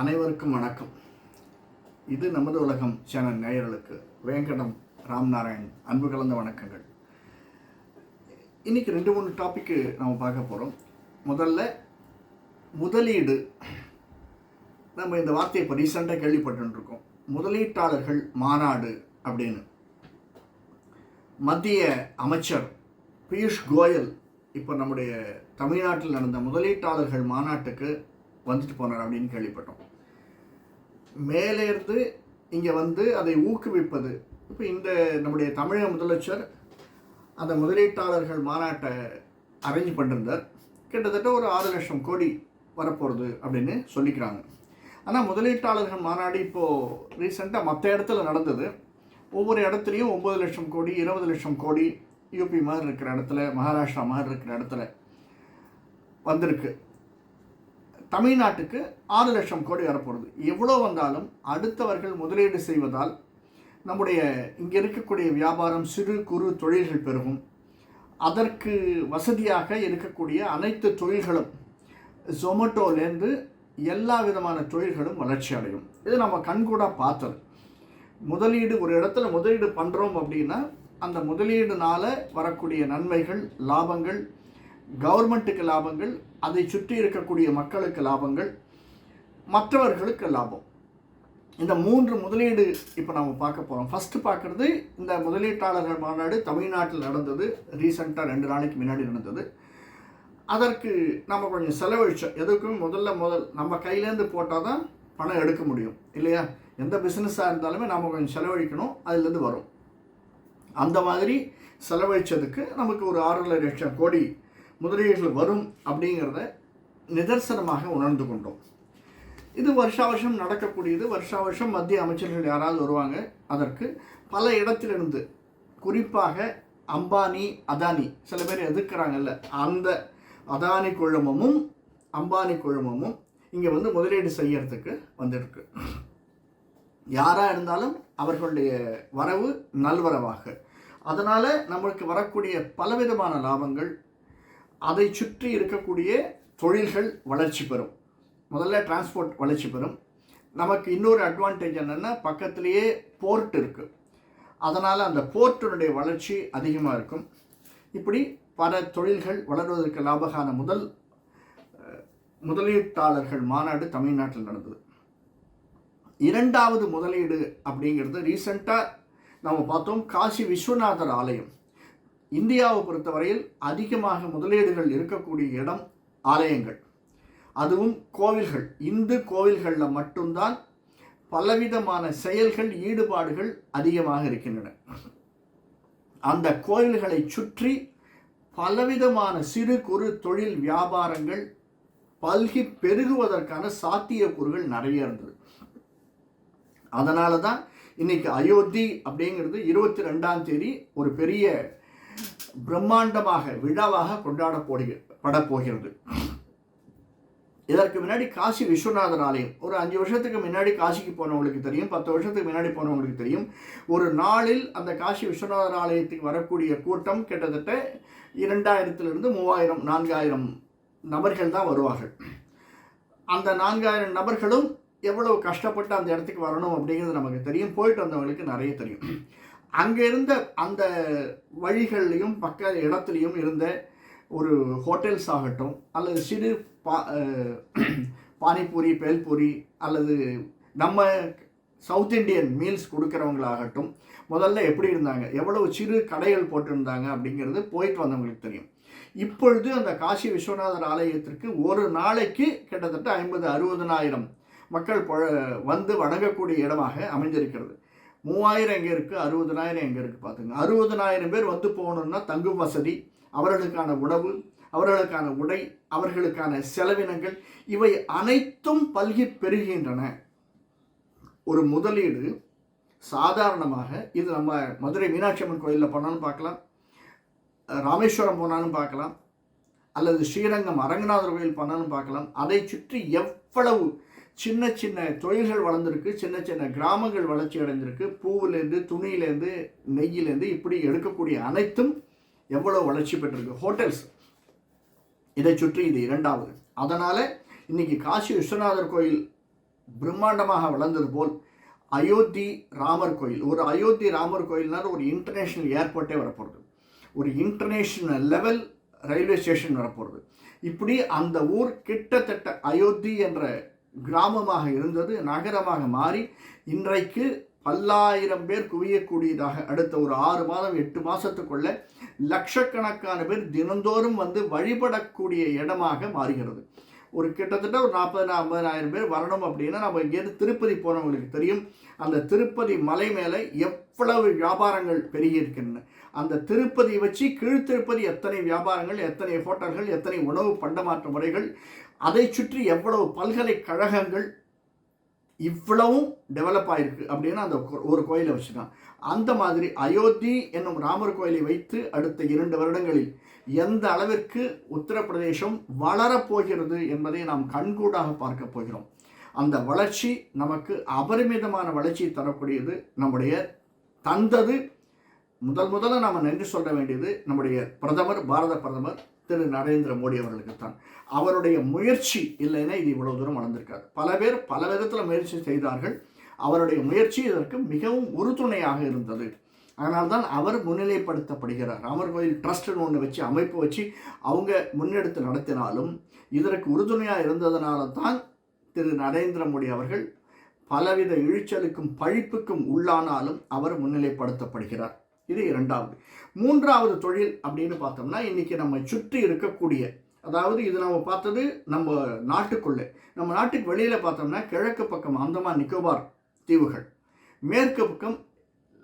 அனைவருக்கும் வணக்கம். இது நமது உலகம் சேனல் நேயர்களுக்கு வேங்கடம் ராம்நாராயண் அன்பு கலந்த வணக்கங்கள். இன்னைக்கு ரெண்டு மூணு டாப்பிக்கு நம்ம பார்க்க போகிறோம் முதல்ல முதலீடு. நம்ம இந்த வார்த்தையை இப்போ ரீசெண்டாக கேள்விப்பட்டுருக்கோம் முதலீட்டாளர்கள் மாநாடு அப்படின்னு. மத்திய அமைச்சர் பியூஷ் கோயல் இப்போ நம்முடைய தமிழ்நாட்டில் நடந்த முதலீட்டாளர்கள் மாநாட்டுக்கு வந்துட்டு போனார் அப்படின்னு கேள்விப்பட்டோம். மேலே இருந்து இங்கே வந்து அதை ஊக்குவிப்பது. இப்போ இந்த நம்முடைய தமிழக முதலமைச்சர் அந்த முதலீட்டாளர்கள் மாநாட்டை அரேஞ்ச் பண்ணிருந்தார். கிட்டத்தட்ட ஒரு ஆறு லட்சம் கோடி வரப்போகிறது அப்படின்னு சொல்லிக்கிறாங்க. ஆனால் முதலீட்டாளர்கள் மாநாடு இப்போது ரீசெண்டாக மற்ற இடத்துல நடந்தது. ஒவ்வொரு இடத்துலையும் ஒம்பது லட்சம் கோடி இருபது லட்சம் கோடி யூபி மாதிரி இருக்கிற இடத்துல மகாராஷ்டிரா மாதிரி இருக்கிற இடத்துல வந்திருக்கு. தமிழ்நாட்டுக்கு ஆறு லட்சம் கோடி வரப்போகிறது எவ்வளோ வந்தாலும் அடுத்தவர்கள் முதலீடு செய்வதால் நம்முடைய இங்கே இருக்கக்கூடிய வியாபாரம் சிறு குறு தொழில்கள் பெருகும். அதற்கு வசதியாக இருக்கக்கூடிய அனைத்து தொழில்களும் ஜொமேட்டோலேருந்து எல்லா விதமான தொழில்களும் வளர்ச்சி அடையும். இது நம்ம கண்கூடாக பார்த்தது. முதலீடு ஒரு இடத்துல முதலீடு பண்ணுறோம் அப்படின்னா அந்த முதலீடுனால வரக்கூடிய நன்மைகள் லாபங்கள் கவர்மெண்ட்டுக்கு லாபங்கள் அதை சுற்றி இருக்கக்கூடிய மக்களுக்கு லாபங்கள் மற்றவர்களுக்கு லாபம். இந்த மூன்று முதலீடு இப்போ நம்ம பார்க்க போகிறோம் ஃபஸ்ட்டு பார்க்குறது இந்த முதலீட்டாளர்கள் மாநாடு தமிழ்நாட்டில் நடந்தது. ரீசெண்டாக ரெண்டு நாளைக்கு முன்னாடி நடந்தது. அதற்கு நம்ம கொஞ்சம் செலவழித்தோம் எதுக்கும்? முதல்ல முதல் நம்ம கையிலேருந்து போட்டால் தான் பணம் எடுக்க முடியும். இல்லையா? எந்த பிஸ்னஸாக இருந்தாலுமே நம்ம கொஞ்சம் செலவழிக்கணும். அதுலேருந்து வரும். அந்த மாதிரி செலவழித்ததுக்கு நமக்கு ஒரு ஆறரை லட்சம் கோடி முதலீடுகள் வரும் அப்படிங்கிறத நிதர்சனமாக உணர்ந்து கொண்டோம். இது வருஷா வருஷம் நடக்கக்கூடியது. வருஷா வருஷம் மத்திய அமைச்சர்கள் யாராவது வருவாங்க அதற்கு பல இடத்திலிருந்து குறிப்பாக அம்பானி அதானி சில பேர் எதிர்க்கிறாங்கல்ல அந்த அதானி குழுமமும் அம்பானி குழுமமும் இங்கே வந்து முதலீடு செய்யறதுக்கு வந்திருக்கு. யாராக இருந்தாலும் அவர்களுடைய வரவு நல்வரவாக. அதனால் நம்மளுக்கு வரக்கூடிய பலவிதமான லாபங்கள் அதை சுற்றி இருக்கக்கூடிய தொழில்கள் வளர்ச்சி பெறும். முதல்ல டிரான்ஸ்போர்ட் வளர்ச்சி பெறும். நமக்கு இன்னொரு அட்வான்டேஜ் என்னென்னா பக்கத்திலேயே போர்ட் இருக்குது அதனால் அந்த போர்ட்டினுடைய வளர்ச்சி அதிகமாக இருக்கும். இப்படி பல தொழில்கள் வளர்வதற்கு லாபகான முதல் முதலீட்டாளர்கள் மாநாடு தமிழ்நாட்டில் நடந்தது. இரண்டாவது முதலீடு அப்படிங்கிறது ரீசண்டாக நம்ம பார்த்தோம். காசி விஸ்வநாதர் ஆலயம். இந்தியாவை பொறுத்தவரையில் அதிகமாக முதலீடுகள் இருக்கக்கூடிய இடம் ஆலயங்கள். அதுவும் கோவில்கள். இந்து கோவில்களில் மட்டும்தான் பலவிதமான செயல்கள் ஈடுபாடுகள் அதிகமாக இருக்கின்றன. அந்த கோயில்களை சுற்றி பலவிதமான சிறு குறு தொழில் வியாபாரங்கள் பல்கி பெருகுவதற்கான சாத்தியக்கூறுகள் நிறைய இருந்தது. அதனால தான் இன்னைக்கு அயோத்தி அப்படிங்கிறது இருபத்தி ரெண்டாம் தேதி ஒரு பெரிய பிரம்மாண்டமாக விழாவாக கொண்டாட போகிறது. படப்போகிறது இதற்கு முன்னாடி காசி விஸ்வநாதர் ஆலயம் ஒரு அஞ்சு வருஷத்துக்கு முன்னாடி காசிக்கு போனவங்களுக்கு தெரியும் பத்து வருஷத்துக்கு முன்னாடி போனவங்களுக்கு தெரியும். ஒரு நாளில் அந்த காசி விஸ்வநாதர் ஆலயத்துக்கு வரக்கூடிய கூட்டம் கிட்டத்தட்ட இரண்டாயிரத்திலிருந்து மூவாயிரம் நான்காயிரம் நபர்கள் தான் வருவார்கள். அந்த நான்காயிரம் நபர்களும் எவ்வளவு கஷ்டப்பட்டு அந்த இடத்துக்கு வரணும் அப்படிங்கிறது நமக்கு தெரியும். போயிட்டு வந்தவங்களுக்கு நிறைய தெரியும். அங்கே இருந்த அந்த வழிகள்லையும் பக்க இடத்துலையும் இருந்த ஒரு ஹோட்டல்ஸ் ஆகட்டும் அல்லது சிறு பா பானிபூரி பேல்பூரி அல்லது நம்ம சவுத் இண்டியன் மீல்ஸ் கொடுக்குறவங்களாகட்டும் முதல்ல எப்படி இருந்தாங்க எவ்வளவு சிறு கடைகள் போட்டிருந்தாங்க அப்படிங்கிறது போயிட்டு வந்தவங்களுக்கு தெரியும். இப்பொழுது அந்த காசி விஸ்வநாதர் ஆலயத்திற்கு ஒரு நாளைக்கு கிட்டத்தட்ட ஐம்பது அறுபதனாயிரம் மக்கள் பொ வந்து வணங்கக்கூடிய இடமாக அமைஞ்சிருக்கிறது மூவாயிரம் எங்கே இருக்குது அறுபதனாயிரம் எங்கே இருக்குது பார்த்துங்க அறுபதனாயிரம் பேர் வந்து போகணுன்னா தங்கும் வசதி அவர்களுக்கான உணவு அவர்களுக்கான உடை அவர்களுக்கான செலவினங்கள் இவை அனைத்தும் பல்கி பெருகின்றன ஒரு முதலீடு சாதாரணமாக இது நம்ம மதுரை மீனாட்சி அம்மன் கோயிலில் போனாலும் பார்க்கலாம். ராமேஸ்வரம் போனாலும் பார்க்கலாம். அல்லது ஸ்ரீரங்கம் அரங்கநாதர் கோயில் போனாலும் பார்க்கலாம். அதை சுற்றி எவ்வளவு சின்ன சின்ன தொழில்கள் வளர்ந்துருக்கு சின்ன சின்ன கிராமங்கள் வளர்ச்சி அடைந்திருக்கு. பூவிலேருந்து துணியிலேருந்து நெய்யிலேருந்து இப்படி எடுக்கக்கூடிய அனைத்தும் எவ்வளோ வளர்ச்சி பெற்றிருக்கு? ஹோட்டல்ஸ். இதை சுற்றி இது இரண்டாவது. அதனால் இன்னைக்கு காசி விஸ்வநாதர் கோயில் பிரம்மாண்டமாக வளர்ந்தது போல் அயோத்தி ராமர் கோயில். ஒரு அயோத்தி ராமர் கோயில்னால ஒரு இன்டர்நேஷ்னல் ஏர்போர்ட்டே வரப்போகிறது ஒரு இன்டர்நேஷ்னல் லெவல் ரயில்வே ஸ்டேஷன் வரப்போகிறது இப்படி அந்த ஊர் கிட்டத்தட்ட அயோத்தி என்ற கிராமமாக இருந்தது நகரமாக மாறி இன்றைக்கு பல்லாயிரம் பேர் குவியக்கூடியதாக அடுத்த ஒரு ஆறு மாதம் எட்டு மாதத்துக்குள்ள லட்சக்கணக்கான பேர் தினந்தோறும் வந்து வழிபடக்கூடிய இடமாக மாறுகிறது. ஒரு கிட்டத்தட்ட ஒரு நாற்பது ஐம்பதாயிரம் பேர் வரணும் அப்படின்னா நம்ம இங்கேருந்து திருப்பதி போனவங்களுக்கு தெரியும் அந்த திருப்பதி மலை மேலே எவ்வளவு வியாபாரங்கள் பெருகியிருக்கின்றன. அந்த திருப்பதி வச்சு கீழ் திருப்பதி எத்தனை வியாபாரங்கள் எத்தனை ஹோட்டல்கள் எத்தனை உணவு பண்டமாற்ற முறைகள் அதை சுற்றி எவ்வளவு பல்கலைக்கழகங்கள் இவ்வளவும் டெவலப் ஆயிருக்கு அப்படின்னு அந்த ஒரு கோயிலை வச்சுதான். அந்த மாதிரி அயோத்தி என்னும் ராமர் கோயிலை வைத்து அடுத்த இரண்டு வருடங்களில் எந்த அளவிற்கு உத்தரப்பிரதேசம் வளரப்போகிறது என்பதை நாம் கண்கூடாக பார்க்க போகிறோம். அந்த வளர்ச்சி நமக்கு அபரிமிதமான வளர்ச்சியை தரக்கூடியது நம்முடைய தந்தது முதல் முதல்ல நாம் நன்றி சொல்ல வேண்டியது நம்முடைய பிரதமர் பாரத பிரதமர் திரு நரேந்திர மோடி அவர்களுக்கு தான். அவருடைய முயற்சி இல்லைன்னா இது இவ்வளவு தூரம் வளர்ந்திருக்காது. பல பேர் பல விதத்தில் முயற்சி செய்தார்கள். அவருடைய முயற்சி இதற்கு மிகவும் உறுதுணையாக இருந்தது. அதனால்தான் அவர் முன்னிலைப்படுத்தப்படுகிறார். ராமர் கோயில் ட்ரஸ்ட்னு ஒன்று வச்சு அமைப்பு வச்சு அவங்க முன்னெடுத்து நடத்தினாலும் இதற்கு உறுதுணையாக இருந்ததனால தான் திரு நரேந்திர மோடி அவர்கள் பலவித இழிச்சலுக்கும் பழிப்புக்கும் உள்ளானாலும் அவர் முன்னிலைப்படுத்தப்படுகிறார். இது இரண்டாவது. மூன்றாவது தொழில் அப்படின்னு பார்த்தோம்னா இன்றைக்கி நம்ம சுற்றி இருக்கக்கூடிய அதாவது இது நம்ம பார்த்தது நம்ம நாட்டுக்குள்ளே. நம்ம நாட்டுக்கு வெளியில் பார்த்தோம்னா கிழக்கு பக்கம் அந்தமான் நிக்கோபார் தீவுகள் மேற்கு பக்கம்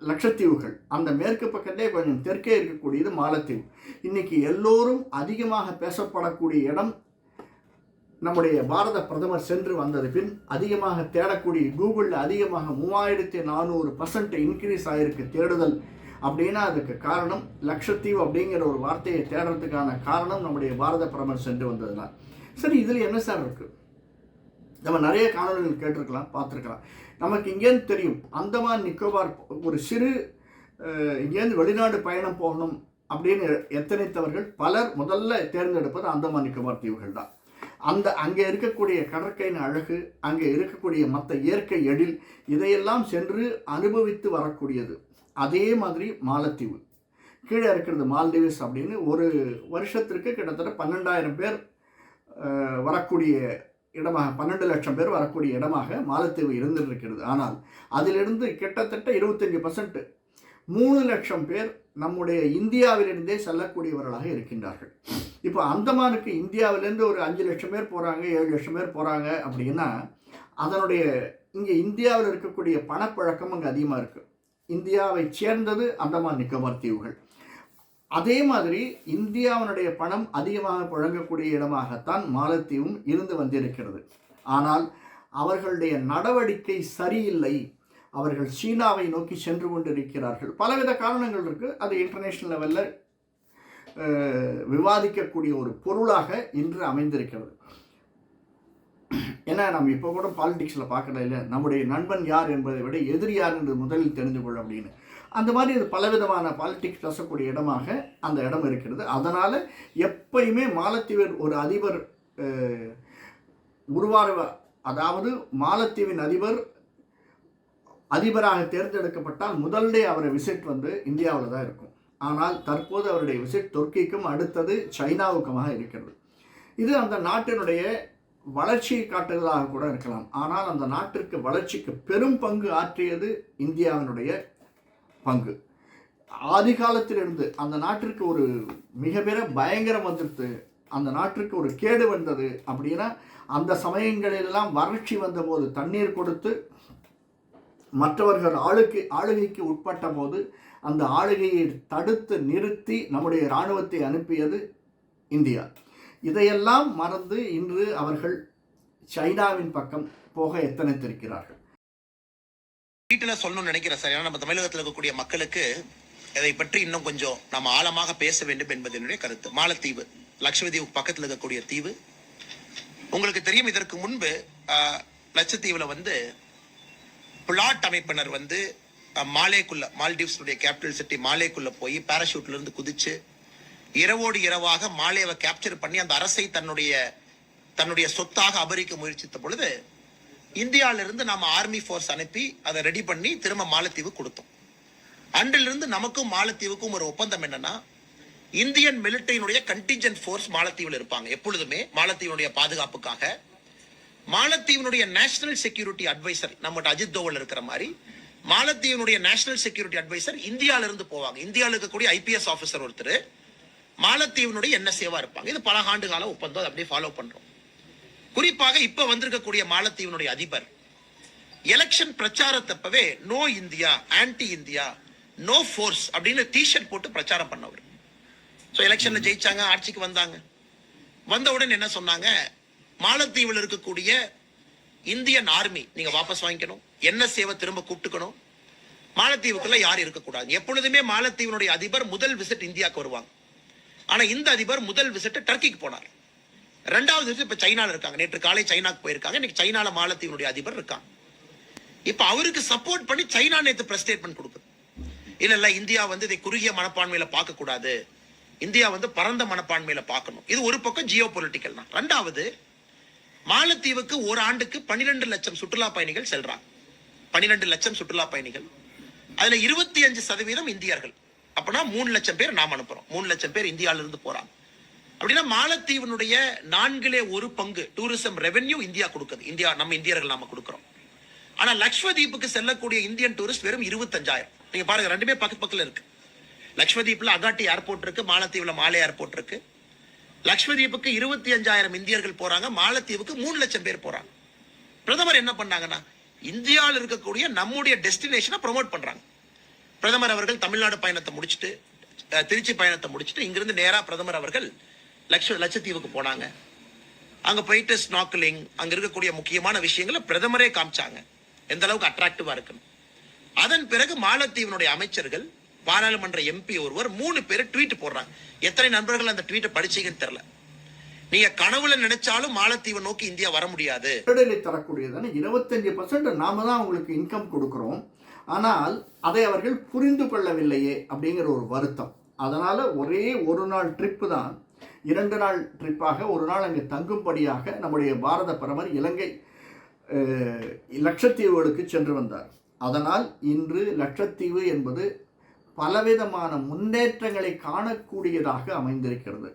லட்சத்தீவுகள். அந்த மேற்கு பக்கத்திலே கொஞ்சம் தெற்கே இருக்கக்கூடியது மாலத்தீவு. இன்றைக்கி எல்லோரும் அதிகமாக பேசப்படக்கூடிய இடம் நம்முடைய பாரத பிரதமர் சென்று வந்தது பின் அதிகமாக தேடக்கூடிய கூகுளில் அதிகமாக மூவாயிரத்தி நானூறு பர்சன்ட் இன்க்ரீஸ் ஆகிருக்கு தேடுதல் அப்படின்னா அதுக்கு காரணம் லட்சத்தீவு அப்படிங்கிற ஒரு வார்த்தையை தேடுறதுக்கான காரணம் நம்முடைய பாரத பிரமர் சென்று வந்ததுனால் சரி இதில் என்ன சார் இருக்குது நம்ம நிறைய காணொலிகள் கேட்டிருக்கலாம் பார்த்துருக்கலாம். நமக்கு இங்கேருந்து தெரியும் அந்தமான் நிக்கோபார் ஒரு சிறு இங்கேருந்து வெளிநாடு பயணம் போகணும் அப்படின்னு எத்தனைத்தவர்கள் பலர் முதல்ல தேர்ந்தெடுப்பது அந்தமான் நிக்கோபார் தீவுகள் தான். அந்த அங்கே இருக்கக்கூடிய கடற்கையின் அழகு அங்கே இருக்கக்கூடிய மற்ற இயற்கை எழில் இதையெல்லாம் சென்று அனுபவித்து வரக்கூடியது. அதே மாதிரி மாலத்தீவு. கீழே இருக்கிறது மால்தீவ்ஸ் அப்படின்னு ஒரு வருஷத்திற்கு கிட்டத்தட்ட பன்னெண்டாயிரம் பேர் வரக்கூடிய இடமாக பன்னெண்டு லட்சம் பேர் வரக்கூடிய இடமாக மாலத்தீவு இருந்திருக்கிறது. ஆனால் அதிலிருந்து கிட்டத்தட்ட இருபத்தஞ்சி பர்சன்ட் மூணு லட்சம் பேர் நம்முடைய இந்தியாவிலிருந்தே செல்லக்கூடியவர்களாக இருக்கின்றார்கள். இப்போ அந்தமானுக்கு இந்தியாவிலேருந்து ஒரு அஞ்சு லட்சம் பேர் போகிறாங்க ஏழு லட்சம் பேர் போகிறாங்க அப்படின்னா அதனுடைய இங்கே இந்தியாவில் இருக்கக்கூடிய பணப்பழக்கம் அங்கே அதிகமாக இருக்குது இந்தியாவை சேர்ந்தது அந்தமான் நிக்கோபார் தீவுகள். அதே மாதிரி இந்தியாவினுடைய பணம் அதிகமாக புழங்கக்கூடிய இடமாகத்தான் மாலத்தீவும் இருந்து வந்திருக்கிறது. ஆனால் அவர்களுடைய நடவடிக்கை சரியில்லை. அவர்கள் சீனாவை நோக்கி சென்று கொண்டிருக்கிறார்கள். பலவித காரணங்கள் இருக்குது அது இன்டர்நேஷ்னல் லெவலில் விவாதிக்கக்கூடிய ஒரு பொருளாக இன்று அமைந்திருக்கிறது. ஏன்னா நம்ம இப்போ கூட பாலிடிக்ஸில் பார்க்கல இல்லை. நம்முடைய நண்பன் யார் என்பதை விட எதிரி யார் என்று முதலில் தெரிந்து கொள்ள அப்படின்னு. அந்த மாதிரி இது பலவிதமான பாலிடிக்ஸ் பேசக்கூடிய இடமாக அந்த இடம் இருக்கிறது. அதனால் எப்பயுமே மாலத்தீவில் ஒரு அதிபர் உருவாக அதாவது மாலத்தீவின் அதிபர் அதிபராக தேர்ந்தெடுக்கப்பட்டால் முதல்ல அவரை விசிட் வந்து இந்தியாவில் தான் இருக்கும். ஆனால் தற்போது அவருடைய விசிட் துர்க்கிக்கும் அடுத்தது சைனாவுக்குமாக இருக்கிறது. இது அந்த நாட்டினுடைய வளர்ச்சியை காட்டுவதாக கூட இருக்கலாம். ஆனால் அந்த நாட்டிற்கு வளர்ச்சிக்கு பெரும் பங்கு ஆற்றியது இந்தியாவினுடைய பங்கு. ஆதி காலத்திலிருந்து அந்த நாட்டிற்கு ஒரு மிக பெரிய பயங்கரம் வந்துடுது அந்த நாட்டிற்கு ஒரு கேடு வந்தது அப்படின்னா அந்த சமயங்களிலெல்லாம் வறட்சி வந்தபோது தண்ணீர் கொடுத்து மற்றவர்கள் ஆளுக்கு ஆளுகைக்கு உட்பட்ட போது அந்த ஆளுகையை தடுத்து நிறுத்தி நம்முடைய இராணுவத்தை அனுப்பியது இந்தியா. இதையெல்லாம் மறந்து இன்று அவர்கள் சைனாவின் பக்கம் போக எத்தனைத்திருக்கிறார்கள்? வீட்டில் சொல்லணும்னு நினைக்கிறேன் சார். ஏன்னா நம்ம தமிழகத்தில் இருக்கக்கூடிய மக்களுக்கு இதை பற்றி இன்னும் கொஞ்சம் நம்ம ஆழமாக பேச வேண்டும் என்பது என்னுடைய கருத்து. மாலத்தீவு லட்சத்தீவு பக்கத்தில் இருக்கக்கூடிய தீவு. உங்களுக்கு தெரியும் இதற்கு முன்பு ஆஹ், வந்து பிளாட் அமைப்பினர் வந்து மாலேக்குள்ள மால்டீவ்ஸுடைய கேபிட்டல் சிட்டி மாலேக்குள்ள போய் பேராஷூட்ல இருந்து குதிச்சு இரவோடு இரவாக மாலேவை கேப்சர் பண்ணி அந்த அரசை தன்னுடைய தன்னுடைய சொத்தாக அபரிக்க முயற்சித்த பொழுது இந்தியாவிலிருந்து நாம் ஆர்மி ஃபோர்ஸ் அனுப்பி அதை ரெடி பண்ணி திரும்ப மாலத்தீவு கொடுத்தோம். அன்றிலிருந்து நமக்கும் மாலத்தீவுக்கும் ஒரு ஒப்பந்தம் என்னன்னா இந்தியன் மிலிட்டரியினுடைய கண்டிஜென்ட் ஃபோர்ஸ் மாலத்தீவில் இருப்பாங்க. எப்பொழுதுமே மாலத்தீவினுடைய பாதுகாப்புக்காக. மாலத்தீவினுடைய நேஷனல் செக்யூரிட்டி அட்வைசர் நம்மகிட்ட அஜித் தோவல் இருக்கிற மாதிரி மாலத்தீவினுடைய நேஷனல் செக்யூரிட்டி அட்வைசர் இந்தியாவிலிருந்து போவாங்க. இந்தியாவில் இருக்கக்கூடிய ஐபிஎஸ் ஆஃபீஸர் ஒருத்தர். மாலத்தீவினுடைய சேவா இருப்பாங்க? இது பல ஆண்டு கால ஒப்பந்தம். அதை அப்படியே ஃபாலோ பண்றோம். குறிப்பாக இப்ப வந்திருக்கக்கூடிய மாலத்தீவினுடைய அதிபர் election பிரச்சாரத்தப்பவே no India anti India no force அப்படின்னு டிஷர்ட் போட்டு பிரச்சாரம் பண்ணவர். ஸோ எலெக்ஷன்ல ஜெயிச்சாங்க ஆட்சிக்கு வந்தாங்க. வந்தவுடன் என்ன சொன்னாங்க? மாலத்தீவில் இருக்கக்கூடிய இந்தியன் ஆர்மி நீங்க வாபஸ் வாங்கிக்கணும். என்ன சேவை திரும்ப கூப்பிட்டுக்கணும்? மாலத்தீவுக்குள்ள யாரும் இருக்கக்கூடாது. எப்பொழுதுமே மாலத்தீவினுடைய அதிபர் முதல் விசிட் இந்தியாவுக்கு வருவாங்க. ஆனால் இந்த அதிபர் முதல் விசிட்டு டர்க்கிக்கு போனார். ரெண்டாவது விசிட் இப்போ சைனாவில் இருக்காங்க. நேற்று காலை சைனாக்கு போயிருக்காங்க. இன்னைக்கு சைனால மாலத்தீவனுடைய அதிபர் இருக்காங்க. இப்போ அவருக்கு சப்போர்ட் பண்ணி சைனா நேற்று பிரஸ் ஸ்டேட்மெண்ட் கொடுக்குது. இல்லை இல்லை இந்தியா வந்து இதை குறுகிய மனப்பான்மையில் பார்க்கக்கூடாது இந்தியா வந்து பரந்த மனப்பான்மையில் பார்க்கணும். இது ஒரு பக்கம் ஜியோ பொலிட்டிக்கல் தான். ரெண்டாவது மாலத்தீவுக்கு ஒரு ஆண்டுக்கு 12 லட்சம் சுற்றுலா பயணிகள் செல்றாங்க. 12 லட்சம் சுற்றுலா பயணிகள். அதுல இருபத்தி அஞ்சு சதவீதம் இந்தியர்கள். அப்பனா மூணு லட்சம் பேர் நாம் அனுப்புறோம். மூணு லட்சம் பேர் இந்தியால இருந்து போறாங்க. அப்படின்னா மாலத்தீவினுடைய நான்கிலே ஒரு பங்கு டூரிசம் ரெவென்யூ இந்தியா கொடுக்குது. இந்தியா நம்ம இந்தியர்கள் நாம கொடுக்குறோம். ஆனா லக்ஷ்வதீப்புக்கு செல்லக்கூடிய இந்தியன் டூரிஸ்ட் வெறும் இருபத்தஞ்சாயிரம். நீங்க பாருங்க ரெண்டுமே பக்கத்து பக்கத்துல இருக்கு. லக்ஷ்வதீப்ல அகாட்டி ஏர்போர்ட் இருக்கு மாலத்தீவுல மாலே ஏர்போர்ட் இருக்கு. லக்ஷ்வதீப்புக்கு இருபத்தி அஞ்சாயிரம் இந்தியர்கள் போறாங்க மாலத்தீவுக்கு மூணு லட்சம் பேர் போறாங்க. பிரதமர் என்ன பண்ணாங்கன்னா இந்தியாவில் இருக்கக்கூடிய நம்முடைய டெஸ்டினேஷனை ப்ரோமோட் பண்றாங்க. பிரதமர் அவர்கள் தமிழ்நாடு பயணத்தை முடிச்சுட்டு திருச்சி பயணத்தை முடிச்சுட்டு இங்கிருந்து நேரா பிரதமர் அவர்கள் லட்ச லட்சத்தீவுக்கு போனாங்க. அங்க போயிட்டு ஸ்நாக்லிங் அங்க இருக்கக்கூடிய முக்கியமான விஷயங்களை பிரதமரே காமிச்சாங்க. எந்த அளவுக்கு அட்ராக்டிவா இருக்குன்னு அதன் பிறகு மாலத்தீவினுடைய அமைச்சர்கள் பாராளுமன்ற எம்பி ஒருவர் மூணு பேர் ட்வீட் போடுறாங்க. எத்தனை நண்பர்கள் அந்த ட்வீட்டை படிச்சீங்கன்னு தெரியல. நீங்க கனவுல நினைச்சாலும் மாலத்தீவை நோக்கி இந்தியா வர முடியாது. தரக்கூடியதான இருபத்தஞ்சு பர்சன்ட் நாம தான் அவங்களுக்கு இன்கம் கொடுக்குறோம். ஆனால் அதை அவர்கள் புரிந்து கொள்ளவில்லையே அப்படிங்கிற ஒரு வருத்தம். அதனால் ஒரே ஒரு நாள் ட்ரிப்பு தான். இரண்டு நாள் ட்ரிப்பாக ஒரு நாள் அங்கே தங்கும்படியாக நம்முடைய பாரத பிரதமர் இலங்கை லட்சத்தீவுகளுக்கு சென்று வந்தார். அதனால் இன்று லட்சத்தீவு என்பது பலவிதமான முன்னேற்றங்களை காணக்கூடியதாக அமைந்திருக்கிறது.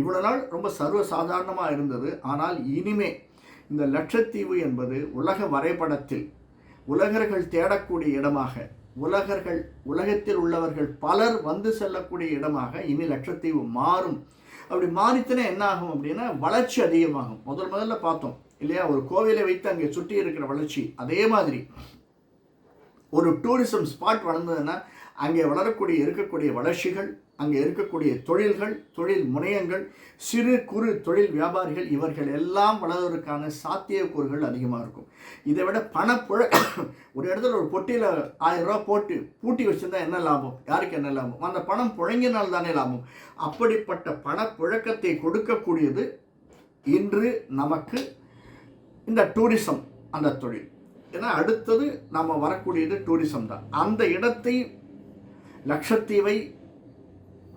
இவ்வளவு நாள் ரொம்ப சர்வசாதாரணமாக இருந்தது. ஆனால் இனிமே இந்த லட்சத்தீவு என்பது உலக வரைபடத்தில் உலகர்கள் தேடக்கூடிய இடமாக உலகர்கள் உலகத்தில் உள்ளவர்கள் பலர் வந்து செல்லக்கூடிய இடமாக இனி லட்சத்தீவு மாறும். அப்படி மாறித்தனே என்ன ஆகும் அப்படின்னா வளர்ச்சி அதிகமாகும். முதல் முதல்ல பார்த்தோம் இல்லையா? ஒரு கோவிலை வைத்து அங்கே சுற்றி இருக்கிற வளர்ச்சி அதே மாதிரி. ஒரு டூரிசம் ஸ்பாட் வளர்ந்ததுன்னா அங்கே வளரக்கூடிய இருக்கக்கூடிய வளர்ச்சிகள் அங்கே இருக்கக்கூடிய தொழில்கள் தொழில் முனையங்கள் சிறு குறு தொழில் வியாபாரிகள் இவர்கள் எல்லாம் வளர்வதற்கான சாத்தியக்கூறுகள் அதிகமாக இருக்கும். இதை விட பணப்புழ ஒரு இடத்துல ஒரு பொட்டியில் ஆயிரரூபா போட்டு பூட்டி வச்சிருந்தா என்ன லாபம்? யாருக்கு என்ன லாபம்? அந்த பணம் புழங்கினால் தானே லாபம். அப்படிப்பட்ட பணப்புழக்கத்தை கொடுக்கக்கூடியது இன்று நமக்கு இந்த டூரிசம் அந்த தொழில். ஏன்னா அடுத்தது நம்ம வரக்கூடியது டூரிசம் தான். அந்த இடத்தை லட்சத்தீவை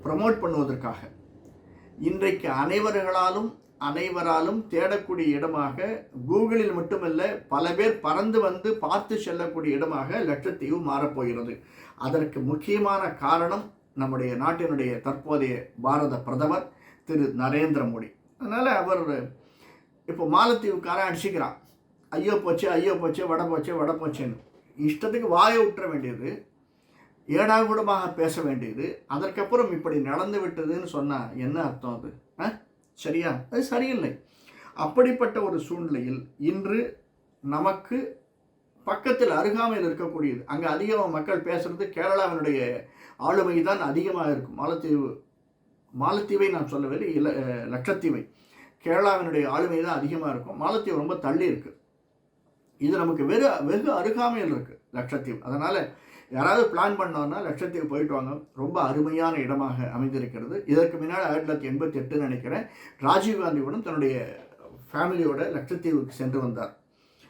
ப்ரமோட் பண்ணுவதற்காக. இன்றைக்கு அனைவர்களாலும் அனைவராலும் தேடக்கூடிய இடமாக கூகுளில் மட்டுமல்ல பல பேர் பறந்து வந்து பார்த்து செல்லக்கூடிய இடமாக லட்சத்தீவு மாறப்போகிறது. அதற்கு முக்கியமான காரணம் நம்முடைய நாட்டினுடைய தற்போதைய பாரத பிரதமர் திரு நரேந்திர மோடி. அதனால் அவர் இப்போ மாலத்தீவுக்காரன் அடிச்சுக்கிறான். ஐயோ போச்சு ஐயோ போச்சு வட போச்சு வட போச்சேன்னு. இஷ்டத்துக்கு வாயை விட்டுற வேண்டியது ஏடாகூடமாக பேச வேண்டியது அதற்கப்புறம் இப்படி நடந்து விட்டதுன்னு சொன்னால் என்ன அர்த்தம் அது? ஆ? சரியா? அது சரியில்லை. அப்படிப்பட்ட ஒரு சூழ்நிலையில் இன்று நமக்கு பக்கத்தில் அருகாமையில் இருக்கக்கூடியது அங்கே அதிகமாக மக்கள் பேசுகிறது கேரளாவினுடைய ஆளுமை தான் அதிகமாக இருக்கும். மாலத்தீவு மாலத்தீவை நான் சொல்லவில்லை இல்ல லட்சத்தீவை. கேரளாவினுடைய ஆளுமை தான் அதிகமாக இருக்கும். மாலத்தீவு ரொம்ப தள்ளி இருக்குது இது நமக்கு வெறு வெகு அருகாமையில் இருக்குது லட்சத்தீவு. அதனால் யாராவது பிளான் பண்ணோன்னா லட்சத்தீவு போயிட்டு வாங்க. ரொம்ப அருமையான இடமாக அமைந்திருக்கிறது. இதற்கு முன்னால் ஆயிரத்தி தொள்ளாயிரத்தி எண்பத்தி எட்டுன்னு நினைக்கிறேன் ராஜீவ்காந்தியுடன் தன்னுடைய ஃபேமிலியோட லட்சத்தீவுக்கு சென்று வந்தார்.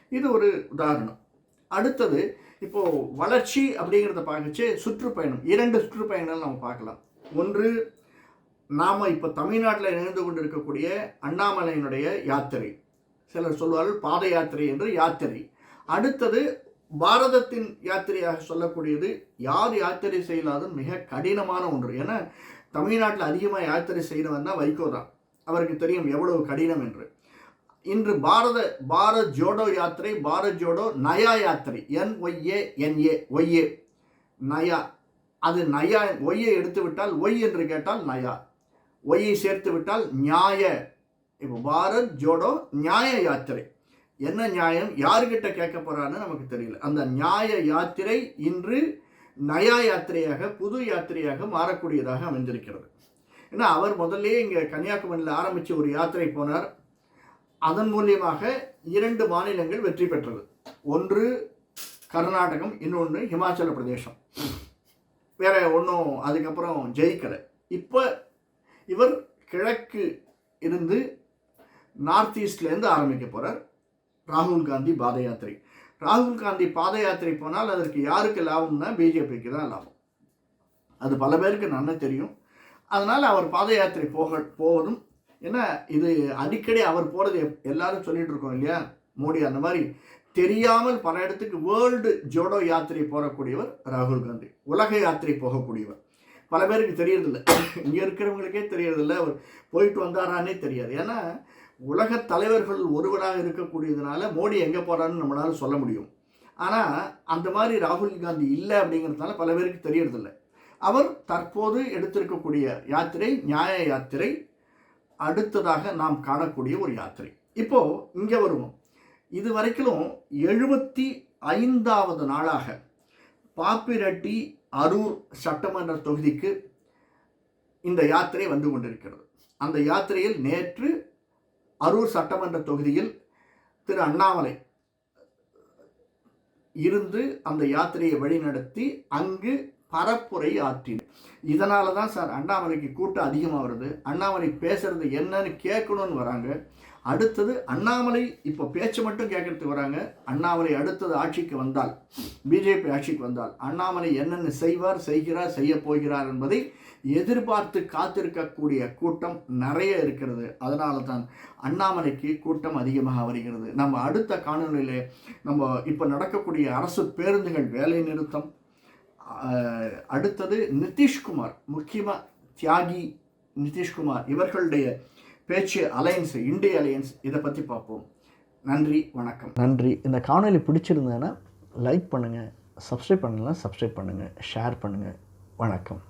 இது ஒரு உதாரணம். அடுத்தது இப்போது வளர்ச்சி அப்படிங்கிறத பார்க்கச்சு சுற்றுப்பயணம். இரண்டு சுற்றுப்பயணங்கள் நம்ம பார்க்கலாம். ஒன்று நாம் இப்போ தமிழ்நாட்டில் நிகழ்ந்து கொண்டு இருக்கக்கூடிய அண்ணாமலையினுடைய யாத்திரை. சிலர் சொல்வார்கள் பாத யாத்திரை என்று யாத்திரை. அடுத்தது பாரதத்தின் யாத்திரையாக சொல்லக்கூடியது யார் யாத்திரை செய்யலாத மிக கடினமான ஒன்று. ஏன்னா தமிழ்நாட்டில் அதிகமாக யாத்திரை செய்கிறவன் தான் வைகோ தான். அவருக்கு தெரியும் எவ்வளவு கடினம் என்று. இன்று பாரத பாரத் ஜோடோ யாத்திரை Bharat Jodo Nyay Yatra. N Y A N A Y A Nyay. அது நயா ஒய்யை எடுத்து விட்டால் ஒய் என்று கேட்டால் நயா. ஒய்யை சேர்த்து விட்டால் நியாய. இப்போ பாரத் ஜோடோ நியாய யாத்திரை. என்ன நியாயம்? யாருக்கிட்ட கேட்க போகிறான்னு நமக்கு தெரியல. அந்த நியாய யாத்திரை இன்று நயா யாத்திரையாக புது யாத்திரையாக மாறக்கூடியதாக அமைந்திருக்கிறது. ஏன்னா அவர் முதல்ல இங்கே கன்னியாகுமரியில் ஆரம்பித்து ஒரு யாத்திரை போனார். அதன் மூலியமாக இரண்டு மாநிலங்கள் வெற்றி பெற்றது. ஒன்று கர்நாடகம் இன்னொன்று ஹிமாச்சல பிரதேசம். வேற ஒன்றும் அதுக்கப்புறம் ஜெயிக்கலை. இப்போ இவர் கிழக்கு இருந்து நார்த் ஈஸ்ட்லேருந்து ஆரம்பிக்க போகிறார் ராகுல் காந்தி பாத யாத்திரை ராகுல் காந்தி பாத யாத்திரை போனால் அதற்கு யாருக்கு லாபம்னா பிஜேபிக்கு தான் லாபம். அது பல பேருக்கு நன்னே தெரியும். அதனால் அவர் பாத யாத்திரை போக போவதும் ஏன்னா இது அடிக்கடி அவர் போகிறது எப்- எல்லாரும் சொல்லிகிட்டு இருக்கோம் இல்லையா? மோடி அந்த மாதிரி தெரியாமல் பல இடத்துக்கு வேர்ல்டு ஜோடோ யாத்திரை போகக்கூடியவர் ராகுல் காந்தி. உலக யாத்திரை போகக்கூடியவர். பல பேருக்கு தெரியறதில்ல. இங்கே இருக்கிறவங்களுக்கே தெரியறதில்ல. அவர் போயிட்டு வந்தாரானே தெரியாது. ஏன்னா உலக தலைவர்கள் ஒருவராக இருக்கக்கூடியதுனால மோடி எங்கே போகிறான்னு நம்மளால சொல்ல முடியும். ஆனால் அந்த மாதிரி ராகுல் காந்தி இல்லை அப்படிங்கிறதுனால பல பேருக்கு தெரியறதில்லை. அவர் தற்போது எடுத்திருக்கக்கூடிய யாத்திரை நியாய யாத்திரை அடுத்ததாக நாம் காணக்கூடிய ஒரு யாத்திரை. இப்போது இங்கே வருவோம். இது வரைக்கும் எழுபத்தி ஐந்தாவது நாளாக பாப்பிரெட்டி அரூர் சட்டமன்ற தொகுதிக்கு இந்த யாத்திரை வந்து கொண்டிருக்கிறது. அந்த யாத்திரையில் நேற்று அரூர் சட்டமன்ற தொகுதியில் திரு அண்ணாமலை இருந்து அந்த யாத்திரையை வழிநடத்தி அங்கு பரப்புரை ஆற்றினார். இதனால தான் சார் அண்ணாமலைக்கு கூட்டம் அதிகமாக வருது. அண்ணாமலை பேசுறது என்னன்னு கேட்கணும்னு வராங்க. அடுத்தது அண்ணாமலை இப்போ பேச்சு மட்டும் கேட்கறதுக்கு வராங்க. அண்ணாமலை அடுத்தது ஆட்சிக்கு வந்தால் பிஜேபி ஆட்சிக்கு வந்தால் அண்ணாமலை என்னென்ன செய்வார் செய்கிறார் செய்ய போகிறார் என்பதை எதிர்பார்த்து காத்திருக்கக்கூடிய கூட்டம் நிறைய இருக்கிறது. அதனால தான் அண்ணாமலைக்கு கூட்டம் அதிகமாக வருகிறது. நம்ம அடுத்த காணொலியிலே நம்ம இப்போ நடக்கக்கூடிய அரசு பேருந்துகள் வேலை நிறுத்தம் அடுத்தது நிதிஷ்குமார் முக்கியமாக தியாகி நிதிஷ்குமார் இவர்களுடைய பேச்சு அலையன்ஸ் இண்டி அலையன்ஸ் இதை பற்றி பார்ப்போம். நன்றி வணக்கம். நன்றி. இந்த காணொலி பிடிச்சிருந்தேன்னா லைக் பண்ணுங்கள் சப்ஸ்கிரைப் பண்ணலாம் சப்ஸ்கிரைப் பண்ணுங்கள் ஷேர் பண்ணுங்கள் வணக்கம்.